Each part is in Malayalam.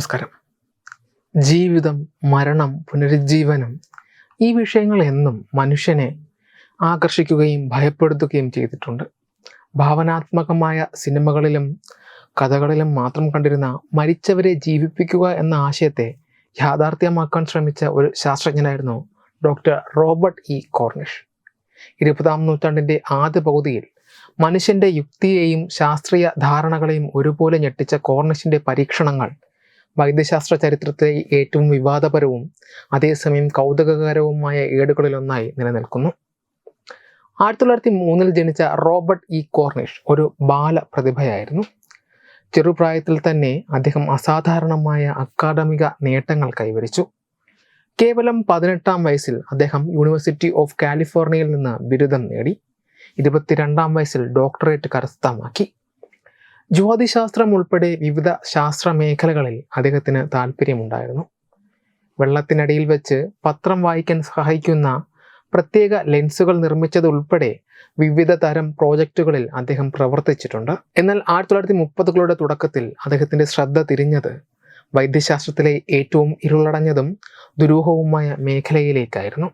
നമസ്കാരം. ജീവിതം മരണം പുനരുജ്ജീവനം ഈ വിഷയങ്ങൾ എന്നും മനുഷ്യനെ ആകർഷിക്കുകയും ഭയപ്പെടുത്തുകയും ചെയ്തിട്ടുണ്ട്. ഭാവനാത്മകമായ സിനിമകളിലും കഥകളിലും മാത്രം കണ്ടിരുന്ന മരിച്ചവരെ ജീവിപ്പിക്കുക എന്ന ആശയത്തെ യാഥാർത്ഥ്യമാക്കാൻ ശ്രമിച്ച ഒരു ശാസ്ത്രജ്ഞനായിരുന്നു ഡോക്ടർ റോബർട്ട് ഇ. കോർണിഷ്. ഇരുപതാം നൂറ്റാണ്ടിന്റെ ആദ്യ പകുതിയിൽ മനുഷ്യന്റെ യുക്തിയെയും ശാസ്ത്രീയ ധാരണകളെയും ഒരുപോലെ ഞെട്ടിച്ച കോർണിഷിന്റെ പരീക്ഷണങ്ങൾ വൈദ്യശാസ്ത്ര ചരിത്രത്തിലെ ഏറ്റവും വിവാദപരവും അതേസമയം കൗതുകകരവുമായ ഏടുകളിലൊന്നായി നിലനിൽക്കുന്നു. ആയിരത്തി തൊള്ളായിരത്തി മൂന്നിൽ ജനിച്ച റോബർട്ട് ഇ. കോർണിഷ് ഒരു ബാല പ്രതിഭയായിരുന്നു ചെറുപ്രായത്തിൽ തന്നെ അദ്ദേഹം അസാധാരണമായ അക്കാദമിക നേട്ടങ്ങൾ കൈവരിച്ചു. കേവലം പതിനെട്ടാം വയസ്സിൽ അദ്ദേഹം യൂണിവേഴ്സിറ്റി ഓഫ് കാലിഫോർണിയയിൽ നിന്ന് ബിരുദം നേടി. ഇരുപത്തിരണ്ടാം വയസ്സിൽ ഡോക്ടറേറ്റ് കരസ്ഥമാക്കി. ജ്യോതിശാസ്ത്രം ഉൾപ്പെടെ വിവിധ ശാസ്ത്ര മേഖലകളിൽ അദ്ദേഹത്തിന് താല്പര്യമുണ്ടായിരുന്നു. വെള്ളത്തിനടിയിൽ വെച്ച് പത്രം വായിക്കാൻ സഹായിക്കുന്ന പ്രത്യേക ലെൻസുകൾ നിർമ്മിച്ചതുൾപ്പെടെ വിവിധ തരം പ്രോജക്റ്റുകളിൽ അദ്ദേഹം പ്രവർത്തിച്ചിട്ടുണ്ട്. എന്നാൽ ആയിരത്തി തൊള്ളായിരത്തി മുപ്പതുകളുടെ തുടക്കത്തിൽ അദ്ദേഹത്തിന്റെ ശ്രദ്ധ തിരിഞ്ഞത് വൈദ്യശാസ്ത്രത്തിലെ ഏറ്റവും ഇരുളടഞ്ഞതും ദുരൂഹവുമായ മേഖലയിലേക്കായിരുന്നു.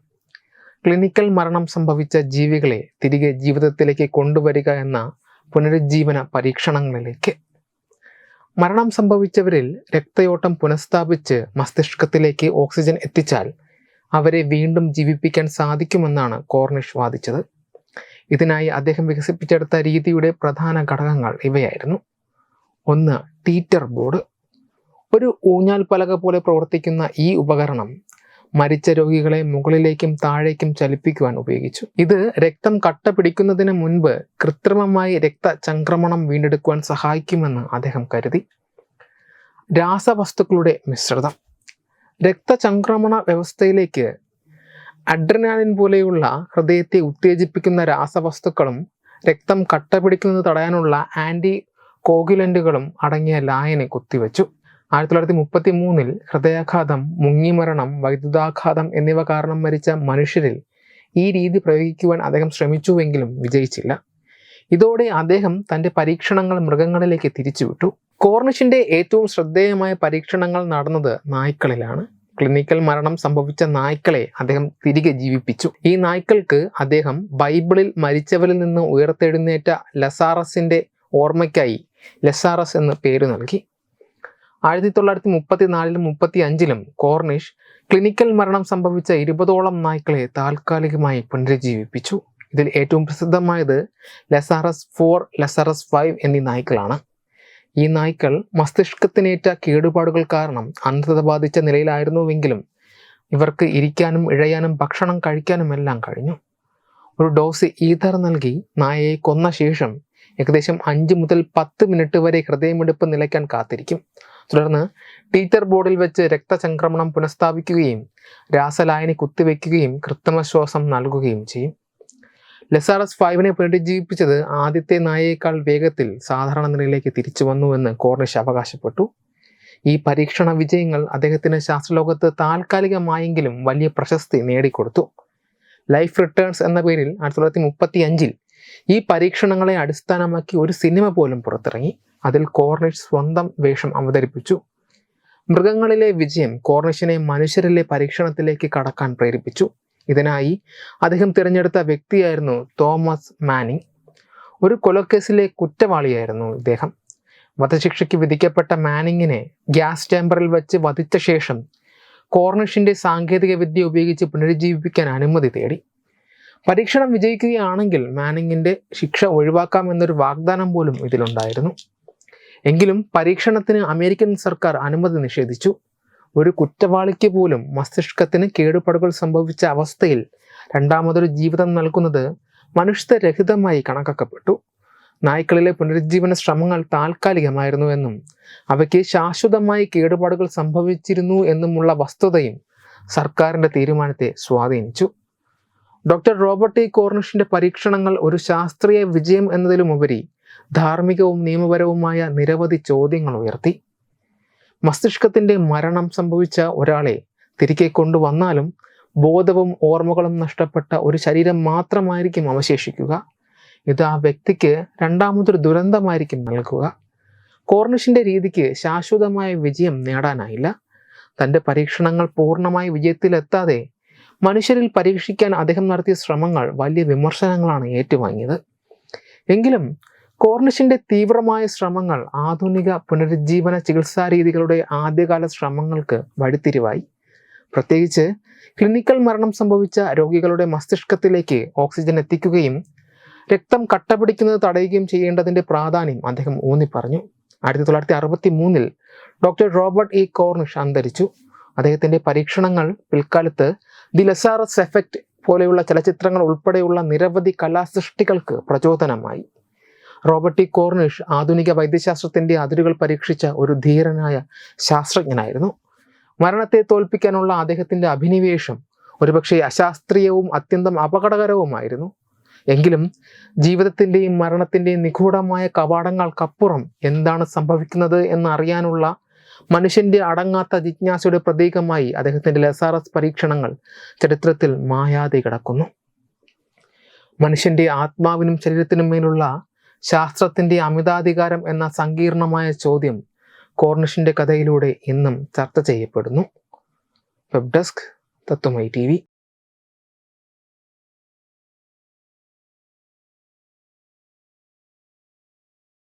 ക്ലിനിക്കൽ മരണം സംഭവിച്ച ജീവികളെ തിരികെ ജീവിതത്തിലേക്ക് കൊണ്ടുവരിക എന്ന പുനരുജ്ജീവന പരീക്ഷണങ്ങളിലേക്ക്. മരണം സംഭവിച്ചവരിൽ രക്തയോട്ടം പുനഃസ്ഥാപിച്ച് മസ്തിഷ്കത്തിലേക്ക് ഓക്സിജൻ എത്തിച്ചാൽ അവരെ വീണ്ടും ജീവിപ്പിക്കാൻ സാധിക്കുമെന്നാണ് കോർണിഷ് വാദിച്ചത്. ഇതിനായി അദ്ദേഹം വികസിപ്പിച്ചെടുത്ത രീതിയുടെ പ്രധാന ഘടകങ്ങൾ ഇവയായിരുന്നു. ഒന്ന് ടീറ്റർ ബോർഡ്. ഒരു ഊഞ്ഞാൽ പലക പോലെ പ്രവർത്തിക്കുന്ന ഈ ഉപകരണം മരിച്ച രോഗികളെ മുകളിലേക്കും താഴേക്കും ചലിപ്പിക്കുവാൻ ഉപയോഗിച്ചു. ഇത് രക്തം കട്ട പിടിക്കുന്നതിന് മുൻപ് കൃത്രിമമായി രക്തചംക്രമണം വീണ്ടെടുക്കുവാൻ സഹായിക്കുമെന്ന് അദ്ദേഹം കരുതി. രാസവസ്തുക്കളുടെ മിശ്രിതം. രക്തചംക്രമണ വ്യവസ്ഥയിലേക്ക് അഡ്രനാലിൻ പോലെയുള്ള ഹൃദയത്തെ ഉത്തേജിപ്പിക്കുന്ന രാസവസ്തുക്കളും രക്തം കട്ട പിടിക്കുന്നത് തടയാനുള്ള ആന്റി കോഗുലന്റുകളും അടങ്ങിയ ലായനെ കുത്തിവെച്ചു. ആയിരത്തി തൊള്ളായിരത്തി മുപ്പത്തി മൂന്നിൽ ഹൃദയാഘാതം മുങ്ങിമരണം വൈദ്യുതാഘാതം എന്നിവ കാരണം മരിച്ച മനുഷ്യരിൽ ഈ രീതി പ്രയോഗിക്കുവാൻ അദ്ദേഹം ശ്രമിച്ചുവെങ്കിലും വിജയിച്ചില്ല. ഇതോടെ അദ്ദേഹം തന്റെ പരീക്ഷണങ്ങൾ മൃഗങ്ങളിലേക്ക് തിരിച്ചുവിട്ടു. കോർണിഷിന്റെ ഏറ്റവും ശ്രദ്ധേയമായ പരീക്ഷണങ്ങൾ നടന്നത് നായ്ക്കളിലാണ്. ക്ലിനിക്കൽ മരണം സംഭവിച്ച നായ്ക്കളെ അദ്ദേഹം തിരികെ ജീവിപ്പിച്ചു. ഈ നായ്ക്കൾക്ക് അദ്ദേഹം ബൈബിളിൽ മരിച്ചവരിൽ നിന്ന് ഉയർത്തെഴുന്നേറ്റ ലസാറസിന്റെ ഓർമ്മയ്ക്കായി ലസാറസ് എന്ന് പേര് നൽകി. ആയിരത്തി തൊള്ളായിരത്തി മുപ്പത്തി നാലിലും മുപ്പത്തി അഞ്ചിലും കോർണിഷ് ക്ലിനിക്കൽ മരണം സംഭവിച്ച ഇരുപതോളം നായ്ക്കളെ താൽക്കാലികമായി പുനരുജ്ജീവിപ്പിച്ചു. ഇതിൽ ഏറ്റവും പ്രസിദ്ധമായത് ലസാറസ് ഫോർ ലസാറസ് ഫൈവ് എന്നീ നായ്ക്കളാണ്. ഈ നായ്ക്കൾ മസ്തിഷ്കത്തിനേറ്റ കേടുപാടുകൾ കാരണം അന്ധത ബാധിച്ച നിലയിലായിരുന്നുവെങ്കിലും ഇവർക്ക് ഇരിക്കാനും ഇഴയാനും ഭക്ഷണം കഴിക്കാനും എല്ലാം കഴിഞ്ഞു. ഒരു ഡോസ് ഈതർ നൽകി നായയെ കൊന്ന ശേഷം ഏകദേശം അഞ്ച് മുതൽ പത്ത് മിനിറ്റ് വരെ ഹൃദയമെടുപ്പ് നിലയ്ക്കാൻ കാത്തിരിക്കും. തുടർന്ന് ടീച്ചർ ബോർഡിൽ വെച്ച് രക്തചംക്രമണം പുനഃസ്ഥാപിക്കുകയും രാസലായനി കുത്തിവെക്കുകയും കൃത്രിമശ്വാസം നൽകുകയും ചെയ്യും. ലെസാറസ് ഫൈവിനെ പുനരുജ്ജീവിപ്പിച്ചത് ആദ്യത്തെ നായയേക്കാൾ വേഗത്തിൽ സാധാരണ നിലയിലേക്ക് തിരിച്ചു വന്നുവെന്ന് കോർണിഷ് അവകാശപ്പെട്ടു. ഈ പരീക്ഷണ വിജയങ്ങൾ അദ്ദേഹത്തിന് ശാസ്ത്രലോകത്ത് താൽക്കാലികമായെങ്കിലും വലിയ പ്രശസ്തി നേടിക്കൊടുത്തു. ലൈഫ് റിട്ടേൺസ് എന്ന പേരിൽ ആയിരത്തി തൊള്ളായിരത്തി മുപ്പത്തി അഞ്ചിൽ ഈ പരീക്ഷണങ്ങളെ അടിസ്ഥാനമാക്കി ഒരു സിനിമ പോലും പുറത്തിറങ്ങി. അതിൽ കോർണിഷ് സ്വന്തം വേഷം അവതരിപ്പിച്ചു. മൃഗങ്ങളിലെ വിജയം കോർണിഷിനെ മനുഷ്യരിലെ പരീക്ഷണത്തിലേക്ക് കടക്കാൻ പ്രേരിപ്പിച്ചു. ഇതിനായി അദ്ദേഹം തിരഞ്ഞെടുത്ത വ്യക്തിയായിരുന്നു തോമസ് മാനിങ്. ഒരു കൊലക്കേസിലെ കുറ്റവാളിയായിരുന്നു ഇദ്ദേഹം. വധശിക്ഷയ്ക്ക് വിധിക്കപ്പെട്ട മാനിങ്ങിനെ ഗ്യാസ് ചേംബറിൽ വെച്ച് വധിച്ച ശേഷം കോർണിഷിന്റെ സാങ്കേതിക വിദ്യ ഉപയോഗിച്ച് പുനരുജ്ജീവിപ്പിക്കാൻ അനുമതി തേടി. പരീക്ഷണം വിജയിക്കുകയാണെങ്കിൽ മാനിങ്ങിന്റെ ശിക്ഷ ഒഴിവാക്കാം എന്നൊരു വാഗ്ദാനം പോലും ഇതിലുണ്ടായിരുന്നു. എങ്കിലും പരീക്ഷണത്തിന് അമേരിക്കൻ സർക്കാർ അനുമതി നിഷേധിച്ചു. ഒരു കുറ്റവാളിക്ക് പോലും മസ്തിഷ്കത്തിന് കേടുപാടുകൾ സംഭവിച്ച അവസ്ഥയിൽ രണ്ടാമതൊരു ജീവിതം നൽകുന്നത് മനുഷ്യരഹിതമായി കണക്കാക്കപ്പെട്ടു. നായ്ക്കളിലെ പുനരുജ്ജീവന ശ്രമങ്ങൾ താൽക്കാലികമായിരുന്നു എന്നും അവയ്ക്ക് ശാശ്വതമായി കേടുപാടുകൾ സംഭവിച്ചിരുന്നു എന്നുമുള്ള വസ്തുതയും സർക്കാരിന്റെ തീരുമാനത്തെ സ്വാധീനിച്ചു. ഡോക്ടർ റോബർട്ട് ഇ കോർണിഷിന്റെ പരീക്ഷണങ്ങൾ ഒരു ശാസ്ത്രീയ വിജയം എന്നതിലുമുപരി ധാർമ്മികവും നിയമപരവുമായ നിരവധി ചോദ്യങ്ങൾ ഉയർത്തി. മസ്തിഷ്കത്തിന്റെ മരണം സംഭവിച്ച ഒരാളെ തിരികെ കൊണ്ടുവന്നാലും ബോധവും ഓർമ്മകളും നഷ്ടപ്പെട്ട ഒരു ശരീരം മാത്രമായിരിക്കും അവശേഷിക്കുക. ഇത് ആ വ്യക്തിക്ക് രണ്ടാമതൊരു ദുരന്തമായിരിക്കും നൽകുക. കോർണിഷിന്റെ രീതിക്ക് ശാശ്വതമായ വിജയം നേടാനായില്ല. തന്റെ പരീക്ഷണങ്ങൾ പൂർണമായി വിജയത്തിലെത്താതെ മനുഷ്യരിൽ പരീക്ഷിക്കാൻ അദ്ദേഹം നടത്തിയ ശ്രമങ്ങൾ വലിയ വിമർശനങ്ങളാണ് ഏറ്റുവാങ്ങിയത്. എങ്കിലും കോർണിഷിന്റെ തീവ്രമായ ശ്രമങ്ങൾ ആധുനിക പുനരുജ്ജീവന ചികിത്സാ രീതികളുടെ ആദ്യകാല ശ്രമങ്ങൾക്ക് വഴിത്തിരിവായി. പ്രത്യേകിച്ച് ക്ലിനിക്കൽ മരണം സംഭവിച്ച രോഗികളുടെ മസ്തിഷ്കത്തിലേക്ക് ഓക്സിജൻ എത്തിക്കുകയും രക്തം കട്ടപിടിക്കുന്നത് തടയുകയും ചെയ്യേണ്ടതിന്റെ പ്രാധാന്യം അദ്ദേഹം ഊന്നി പറഞ്ഞു ആയിരത്തി തൊള്ളായിരത്തി അറുപത്തി മൂന്നിൽ ഡോക്ടർ റോബർട്ട് ഇ കോർണിഷ് അന്തരിച്ചു. അദ്ദേഹത്തിന്റെ പരീക്ഷണങ്ങൾ പിൽക്കാലത്ത് ദി ലെസാറസ് എഫക്റ്റ് പോലെയുള്ള ചലച്ചിത്രങ്ങൾ ഉൾപ്പെടെയുള്ള നിരവധി കലാസൃഷ്ടികൾക്ക് പ്രചോദനമായി. റോബർട്ട് കോർണിഷ് ആധുനിക വൈദ്യശാസ്ത്രത്തിന്റെ അതിരുകൾ പരീക്ഷിച്ച ഒരു ധീരനായ ശാസ്ത്രജ്ഞനായിരുന്നു. മരണത്തെ തോൽപ്പിക്കാനുള്ള അദ്ദേഹത്തിന്റെ അഭിനിവേശം ഒരുപക്ഷെ അശാസ്ത്രീയവും അത്യന്തം അപകടകരവുമായിരുന്നു. എങ്കിലും ജീവിതത്തിന്റെയും മരണത്തിന്റെയും നിഗൂഢമായ കവാടങ്ങൾക്കപ്പുറം എന്താണ് സംഭവിക്കുന്നത് എന്നറിയാനുള്ള മനുഷ്യന്റെ അടങ്ങാത്ത ജിജ്ഞാസയുടെ പ്രതീകമായി അദ്ദേഹത്തിന്റെ ലെസാറസ് പരീക്ഷണങ്ങൾ ചരിത്രത്തിൽ മായാതെ കിടക്കുന്നു. മനുഷ്യന്റെ ആത്മാവിനും ശരീരത്തിനും മേലുള്ള ശാസ്ത്രത്തിന്റെ അമിതാധികാരം എന്ന സങ്കീർണമായ ചോദ്യം കോർണിഷിന്റെ കഥയിലൂടെ ഇന്നും ചർച്ച ചെയ്യപ്പെടുന്നു. വെബ് ഡെസ്ക് തത്വമൈ ടി